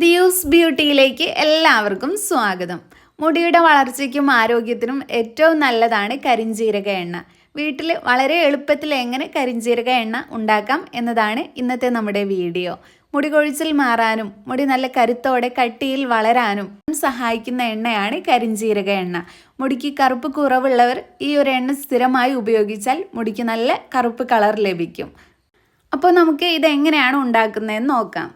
ദിയൂസ് ബ്യൂട്ടിയിലേക്ക് എല്ലാവർക്കും സ്വാഗതം. മുടിയുടെ വളർച്ചയ്ക്കും ആരോഗ്യത്തിനും ഏറ്റവും നല്ലതാണ് കരിഞ്ജീരക എണ്ണ. വീട്ടിൽ വളരെ എളുപ്പത്തിൽ എങ്ങനെ കരിഞ്ജീരക എണ്ണ ഉണ്ടാക്കാം എന്നതാണ് ഇന്നത്തെ നമ്മുടെ വീഡിയോ. മുടി കൊഴിച്ചിൽ മാറാനും മുടി നല്ല കരുത്തോടെ കട്ടിയിൽ വളരാനും സഹായിക്കുന്ന എണ്ണയാണ് കരിഞ്ജീരക എണ്ണ. മുടിക്ക് കറുപ്പ് കുറവുള്ളവർ ഈ ഒരു എണ്ണ സ്ഥിരമായി ഉപയോഗിച്ചാൽ മുടിക്ക് നല്ല കറുപ്പ് കളർ ലഭിക്കും. അപ്പോൾ നമുക്ക് ഇത് എങ്ങനെയാണ് ഉണ്ടാക്കുന്നതെന്ന് നോക്കാം.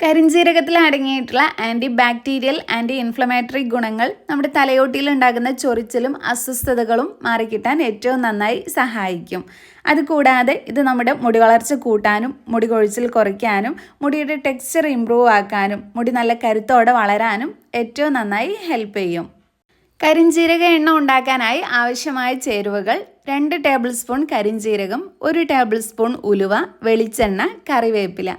കരിഞ്ജീരകത്തിൽ അടങ്ങിയിട്ടുള്ള ആന്റി ബാക്ടീരിയൽ ആന്റി ഇൻഫ്ലമേറ്ററി ഗുണങ്ങൾ നമ്മുടെ തലയോട്ടിയിൽ ഉണ്ടാകുന്ന ചൊറിച്ചിലും അസ്വസ്ഥതകളും മാറിക്കിട്ടാൻ ഏറ്റവും നന്നായി സഹായിക്കും. അതുകൂടാതെ ഇത് നമ്മുടെ മുടി വളർച്ച കൂട്ടാനും മുടി കൊഴിച്ചിൽ കുറയ്ക്കാനും മുടിയുടെ ടെക്സ്ചർ ഇമ്പ്രൂവ് ആക്കാനും മുടി നല്ല കരുത്തോടെ വളരാനും ഏറ്റവും നന്നായി ഹെൽപ്പ് ചെയ്യും. കരിഞ്ജീരക എണ്ണ ഉണ്ടാക്കാനായി ആവശ്യമായ ചേരുവകൾ രണ്ട് ടേബിൾ സ്പൂൺ കരിഞ്ജീരകം ഒരു ടേബിൾ സ്പൂൺ ഉലുവ വെളിച്ചെണ്ണ കറിവേപ്പില.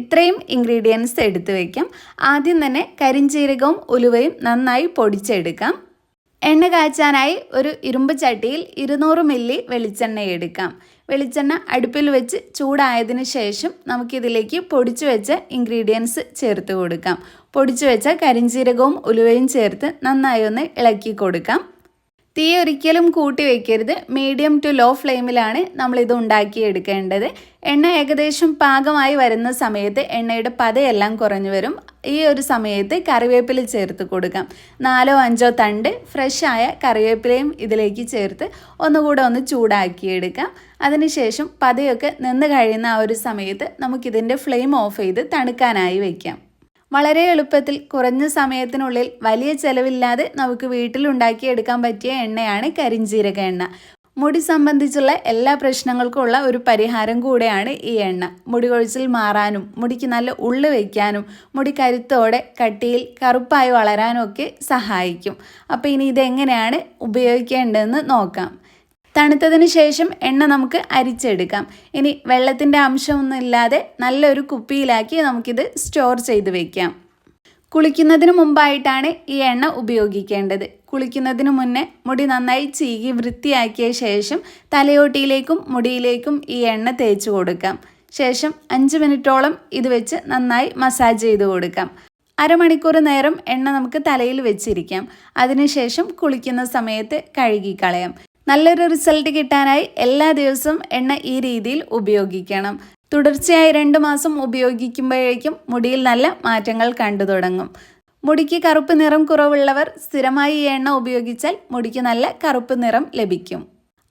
ഇത്രയും ഇൻഗ്രീഡിയൻസ് എടുത്തു വയ്ക്കാം ആദ്യം തന്നെ കരിഞ്ചീരകവും ഉലുവയും നന്നായി പൊടിച്ചെടുക്കാം. എണ്ണ കാച്ചാനായി ഒരു ഇരുമ്പ് ചട്ടിയിൽ ഇരുന്നൂറ് മില്ലി വെളിച്ചെണ്ണ എടുക്കാം. വെളിച്ചെണ്ണ അടുപ്പിൽ വെച്ച് ചൂടായതിനു ശേഷം നമുക്കിതിലേക്ക് പൊടിച്ചു വെച്ച ഇൻഗ്രീഡിയൻസ് ചേർത്ത് കൊടുക്കാം. പൊടിച്ചു വെച്ച കരിഞ്ചീരകവും ഉലുവയും ചേർത്ത് നന്നായി ഒന്ന് ഇളക്കി കൊടുക്കാം. തീ ഒരിക്കലും കൂട്ടി വയ്ക്കരുത് മീഡിയം ടു ലോ ഫ്ലെയിമിലാണ് നമ്മളിത് ഉണ്ടാക്കിയെടുക്കേണ്ടത്. എണ്ണ ഏകദേശം പാകമായി വരുന്ന സമയത്ത് എണ്ണയുടെ പതയെല്ലാം കുറഞ്ഞു വരും. ഈ ഒരു സമയത്ത് കറിവേപ്പില ചേർത്ത് കൊടുക്കാം. നാലോ അഞ്ചോ തണ്ട് ഫ്രഷായ കറിവേപ്പിലയും ഇതിലേക്ക് ചേർത്ത് ഒന്നുകൂടെ ഒന്ന് ചൂടാക്കിയെടുക്കാം. അതിനുശേഷം പതയൊക്കെ നിന്ന് കഴിയുന്ന ആ ഒരു സമയത്ത് നമുക്കിതിന്റെ ഫ്ലെയിം ഓഫ് ചെയ്ത് തണുക്കാനായി വയ്ക്കാം വളരെ എളുപ്പത്തിൽ കുറഞ്ഞ സമയത്തിനുള്ളിൽ വലിയ ചെലവില്ലാതെ നമുക്ക് വീട്ടിലുണ്ടാക്കിയെടുക്കാൻ പറ്റിയ എണ്ണയാണ് കരിഞ്ജീരക എണ്ണ. മുടി സംബന്ധിച്ചുള്ള എല്ലാ പ്രശ്നങ്ങൾക്കുമുള്ള ഒരു പരിഹാരം കൂടെയാണ് ഈ എണ്ണ. മുടി കൊഴിച്ചിൽ മാറാനും മുടിക്ക് നല്ല ഉള്ളു വയ്ക്കാനും മുടി കരുത്തോടെ കട്ടിയിൽ കറുപ്പായി വളരാനും ഒക്കെ സഹായിക്കും. അപ്പോൾ ഇനി ഇതെങ്ങനെയാണ് ഉപയോഗിക്കേണ്ടതെന്ന് നോക്കാം. തണുത്തതിന് ശേഷം എണ്ണ നമുക്ക് അരിച്ചെടുക്കാം. ഇനി വെള്ളത്തിന്റെ അംശമൊന്നും ഇല്ലാതെ നല്ലൊരു കുപ്പിയിലാക്കി നമുക്കിത് സ്റ്റോർ ചെയ്ത് വയ്ക്കാം കുളിക്കുന്നതിന് മുമ്പായിട്ടാണ് ഈ എണ്ണ ഉപയോഗിക്കേണ്ടത്. കുളിക്കുന്നതിന് മുന്നേ മുടി നന്നായി ചീകി വൃത്തിയാക്കിയ ശേഷം തലയോട്ടിയിലേക്കും മുടിയിലേക്കും ഈ എണ്ണ തേച്ച് കൊടുക്കാം. ശേഷം അഞ്ച് മിനിറ്റോളം ഇത് വെച്ച് നന്നായി മസാജ് ചെയ്ത് കൊടുക്കാം. അരമണിക്കൂർ നേരം എണ്ണ നമുക്ക് തലയിൽ വെച്ചിരിക്കാം. അതിനുശേഷം കുളിക്കുന്ന സമയത്ത് കഴുകിക്കളയാം. നല്ലൊരു റിസൾട്ട് കിട്ടാനായി എല്ലാ ദിവസവും എണ്ണ ഈ രീതിയിൽ ഉപയോഗിക്കണം. തുടർച്ചയായി രണ്ട് മാസം ഉപയോഗിക്കുമ്പോഴേക്കും മുടിയിൽ നല്ല മാറ്റങ്ങൾ കണ്ടു തുടങ്ങും. മുടിക്ക് കറുപ്പ് നിറം കുറവുള്ളവർ സ്ഥിരമായി ഈ എണ്ണ ഉപയോഗിച്ചാൽ മുടിക്ക് നല്ല കറുപ്പ് നിറം ലഭിക്കും.